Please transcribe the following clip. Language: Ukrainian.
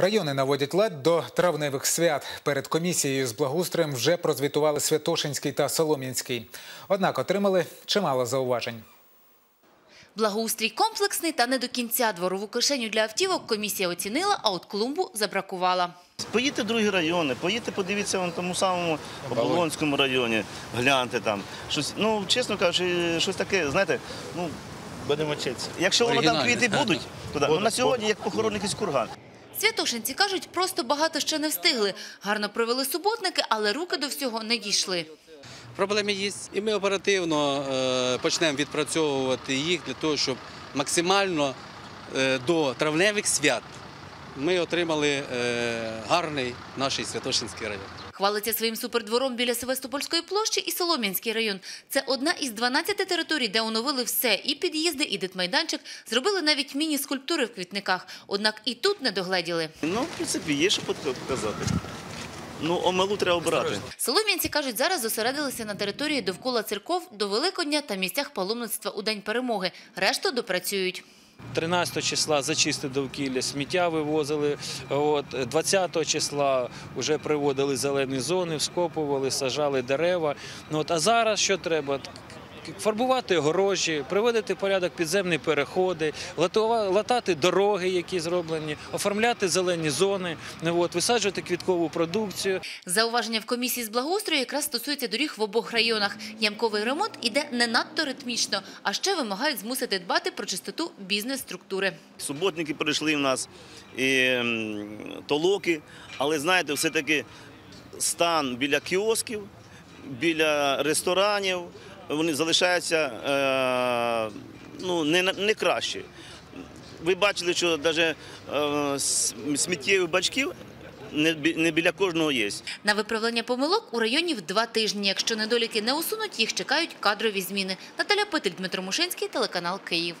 Райони наводять лад до травневих свят. Перед комісією з благоустроєм вже прозвітували Святошинський та Солом'янський. Однак отримали чимало зауважень. Благоустрій комплексний та не до кінця. Дворову кишеню для автівок комісія оцінила, а от клумбу забракувала. Поїдьте в другі райони, поїдьте, подивіться вон тому самому Оболонському районі, гляньте там. Щось, ну, чесно кажучи, щось таке, знаєте, ну, Будемо вчитися. якщо воно там квіти будуть, то да. ну, на сьогодні як похоронний якийсь курган. Святошинці кажуть, просто багато ще не встигли. Гарно провели суботники, але руки до всього не дійшли. Проблеми є, і ми оперативно е, почнемо відпрацьовувати їх для того, щоб максимально е, до травневих свят ми отримали е, гарний наш Святошинський район. Хвалиться своїм супердвором біля Севастопольської площі і Солом'янський район. Це одна із 12 територій, де оновили все – і під'їзди, і дитмайданчик. Зробили навіть міні-скульптури в квітниках. Однак і тут не догледіли. Ну, в принципі, є що показати. Ну, омелу треба обирати. Солом'янці, кажуть, зараз зосередилися на території довкола церков до Великодня та місцях паломництва у День перемоги. Решту допрацюють. 13 числа зачистили довкілля, сміття вивозили. От 20 числа вже приводили зелені зони, вскопували, сажали дерева. Ну, а зараз що треба? Фарбувати огорожі, приводити порядок підземні переходи, латати дороги, які зроблені, оформляти зелені зони, ну, от, висаджувати квіткову продукцію. Зауваження в комісії з благоустрою якраз стосується доріг в обох районах. Ямковий ремонт іде не надто ритмічно, а ще вимагають змусити дбати про чистоту бізнес-структури. Суботники прийшли в нас, і толоки, але знаєте, все-таки стан біля кіосків, біля ресторанів, вони залишаються е, ну, не, не краще. Ви бачили, що навіть сміттєві сміттєвих бачків не, біля кожного є. На виправлення помилок у районі в два тижні. Якщо недоліки не усунуть, їх чекають кадрові зміни. Наталя Петель, Дмитро Мушинський, телеканал Київ.